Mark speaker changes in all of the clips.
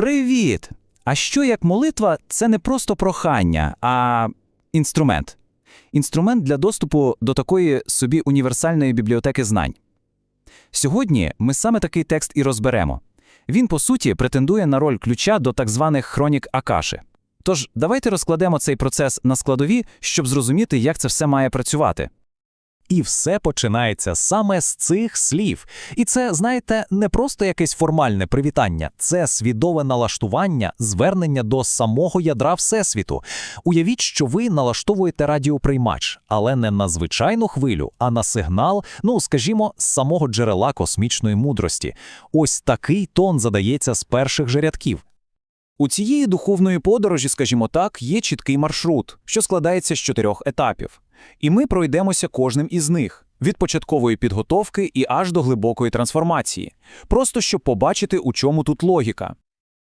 Speaker 1: Привіт! А що як молитва це не просто прохання, а інструмент. Інструмент для доступу до такої собі універсальної бібліотеки знань. Сьогодні ми саме такий текст і розберемо. Він, по суті, претендує на роль ключа до так званих хронік Акаши. Тож, давайте розкладемо цей процес на складові, щоб зрозуміти, як це все має працювати.
Speaker 2: І все починається саме з цих слів. І це, знаєте, не просто якесь формальне привітання, це свідоме налаштування, звернення до самого ядра Всесвіту. Уявіть, що ви налаштовуєте радіоприймач, але не на звичайну хвилю, а на сигнал, ну скажімо, з самого джерела космічної мудрості. Ось такий тон задається з перших же рядків.
Speaker 1: У цієї духовної подорожі, скажімо так, є чіткий маршрут, що складається з чотирьох етапів. І ми пройдемося кожним із них від початкової підготовки і аж до глибокої трансформації, просто щоб побачити, у чому тут логіка.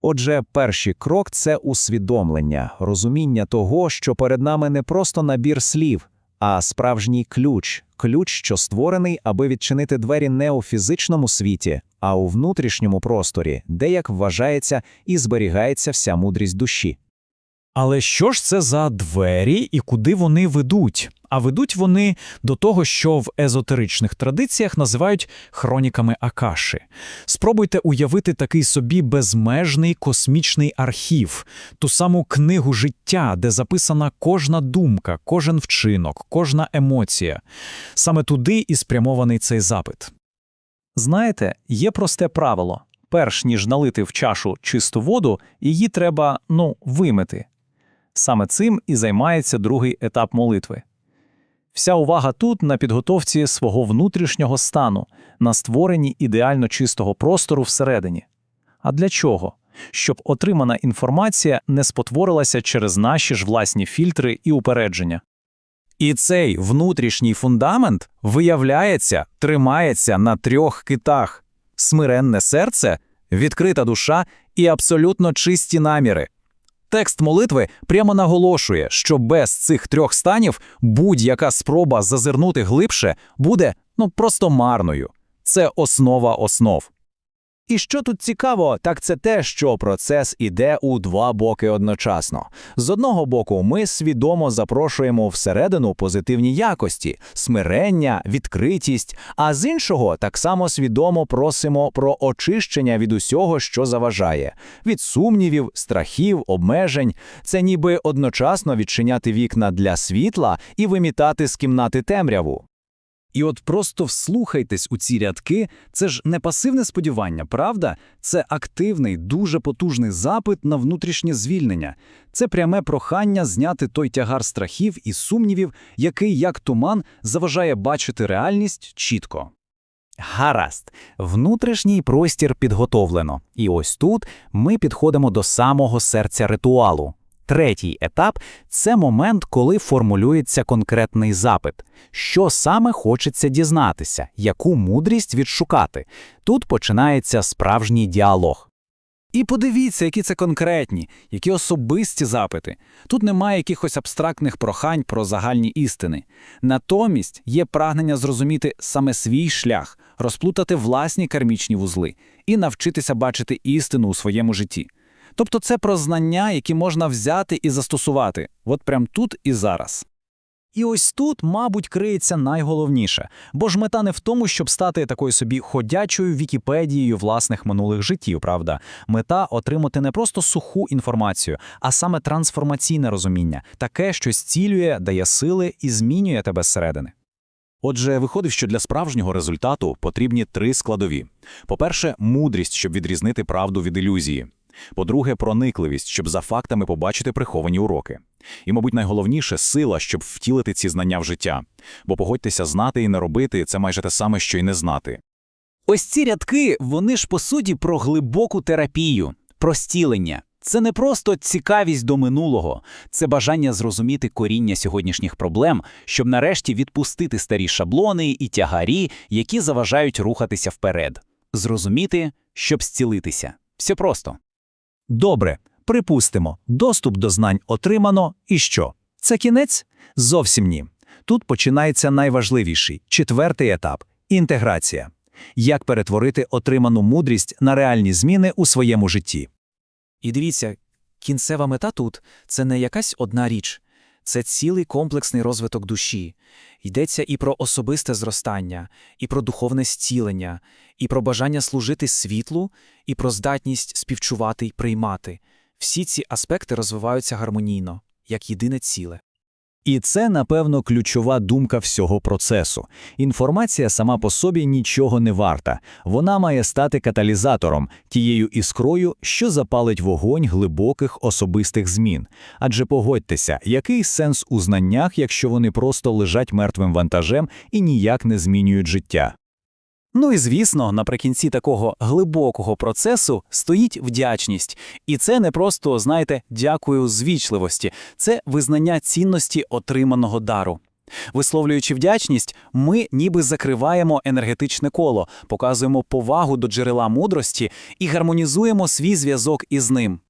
Speaker 2: Отже, перший крок це усвідомлення, розуміння того, що перед нами не просто набір слів, а справжній ключ, ключ, що створений, аби відчинити двері не у фізичному світі, а у внутрішньому просторі, де, як вважається, і зберігається вся мудрість душі.
Speaker 3: Але що ж це за двері і куди вони ведуть? А ведуть вони до того, що в езотеричних традиціях називають хроніками Акаши. Спробуйте уявити такий собі безмежний космічний архів, ту саму книгу життя, де записана кожна думка, кожен вчинок, кожна емоція. Саме туди і спрямований цей запит.
Speaker 2: Знаєте, є просте правило: перш ніж налити в чашу чисту воду, її треба, ну, вимити. Саме цим і займається другий етап молитви. Вся увага тут на підготовці свого внутрішнього стану, на створенні ідеально чистого простору всередині. А для чого? Щоб отримана інформація не спотворилася через наші ж власні фільтри і упередження.
Speaker 1: І цей внутрішній фундамент, виявляється, тримається на трьох китах: смиренне серце, відкрита душа і абсолютно чисті наміри. Текст молитви прямо наголошує, що без цих трьох станів будь-яка спроба зазирнути глибше буде ну просто марною. Це основа основ.
Speaker 4: І що тут цікаво, так це те, що процес іде у два боки одночасно. З одного боку, ми свідомо запрошуємо всередину позитивні якості, смирення, відкритість, а з іншого так само свідомо просимо про очищення від усього, що заважає, від сумнівів, страхів, обмежень. Це ніби одночасно відчиняти вікна для світла і вимітати з кімнати темряву.
Speaker 1: І от просто вслухайтесь у ці рядки, це ж не пасивне сподівання, правда? Це активний, дуже потужний запит на внутрішнє звільнення. Це пряме прохання зняти той тягар страхів і сумнівів, який, як туман, заважає бачити реальність чітко.
Speaker 2: Гаразд, внутрішній простір підготовлено. І ось тут ми підходимо до самого серця ритуалу. Третій етап це момент, коли формулюється конкретний запит, що саме хочеться дізнатися, яку мудрість відшукати. Тут починається справжній діалог.
Speaker 1: І подивіться, які це конкретні, які особисті запити. Тут немає якихось абстрактних прохань про загальні істини. Натомість є прагнення зрозуміти саме свій шлях, розплутати власні кармічні вузли і навчитися бачити істину у своєму житті. Тобто це про знання, які можна взяти і застосувати, от прям тут і зараз.
Speaker 3: І ось тут, мабуть, криється найголовніше, бо ж мета не в тому, щоб стати такою собі ходячою Вікіпедією власних минулих життів, правда? Мета отримати не просто суху інформацію, а саме трансформаційне розуміння, таке, що зцілює, дає сили і змінює тебе зсередини.
Speaker 5: Отже, виходить, що для справжнього результату потрібні три складові: по-перше, мудрість, щоб відрізнити правду від ілюзії. По-друге, проникливість, щоб за фактами побачити приховані уроки. І, мабуть, найголовніше сила, щоб втілити ці знання в життя. Бо погодьтеся, знати і не робити це майже те саме, що й не знати.
Speaker 1: Ось ці рядки, вони ж по суті про глибоку терапію, про стілення. Це не просто цікавість до минулого, це бажання зрозуміти коріння сьогоднішніх проблем, щоб нарешті відпустити старі шаблони і тягарі, які заважають рухатися вперед. Зрозуміти, щоб зцілитися. Все просто.
Speaker 2: Добре, припустимо, доступ до знань отримано, і що? Це кінець? Зовсім ні. Тут починається найважливіший четвертий етап інтеграція. Як перетворити отриману мудрість на реальні зміни у своєму житті.
Speaker 1: І дивіться, кінцева мета тут – це не якась одна річ. Це цілий комплексний розвиток душі. Йдеться і про особисте зростання, і про духовне зцілення, і про бажання служити світлу, і про здатність співчувати й приймати. Всі ці аспекти розвиваються гармонійно, як єдине ціле.
Speaker 4: І це, напевно, ключова думка всього процесу. Інформація сама по собі нічого не варта. Вона має стати каталізатором, тією іскрою, що запалить вогонь глибоких особистих змін. Адже погодьтеся, який сенс у знаннях, якщо вони просто лежать мертвим вантажем і ніяк не змінюють життя?
Speaker 1: Ну і звісно, наприкінці такого глибокого процесу стоїть вдячність. І це не просто, знаєте, дякую з вічливості, це визнання цінності отриманого дару. Висловлюючи вдячність, ми ніби закриваємо енергетичне коло, показуємо повагу до джерела мудрості і гармонізуємо свій зв'язок із ним.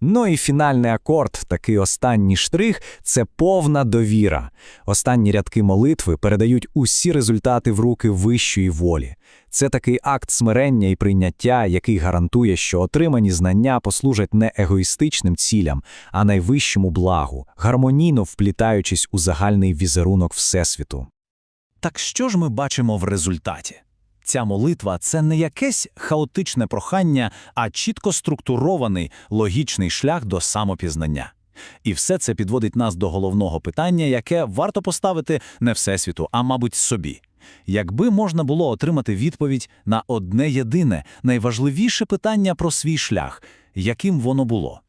Speaker 4: Ну і фінальний акорд, такий останній штрих це повна довіра. Останні рядки молитви передають усі результати в руки вищої волі. Це такий акт смирення і прийняття, який гарантує, що отримані знання послужать не егоїстичним цілям, а найвищому благу, гармонійно вплітаючись у загальний візерунок Всесвіту.
Speaker 5: Так що ж ми бачимо в результаті? Ця молитва – це не якесь хаотичне прохання, а чітко структурований, логічний шлях до самопізнання. І все це підводить нас до головного питання, яке варто поставити не Всесвіту, а, мабуть, собі. Якби можна було отримати відповідь на одне єдине, найважливіше питання про свій шлях, яким воно було?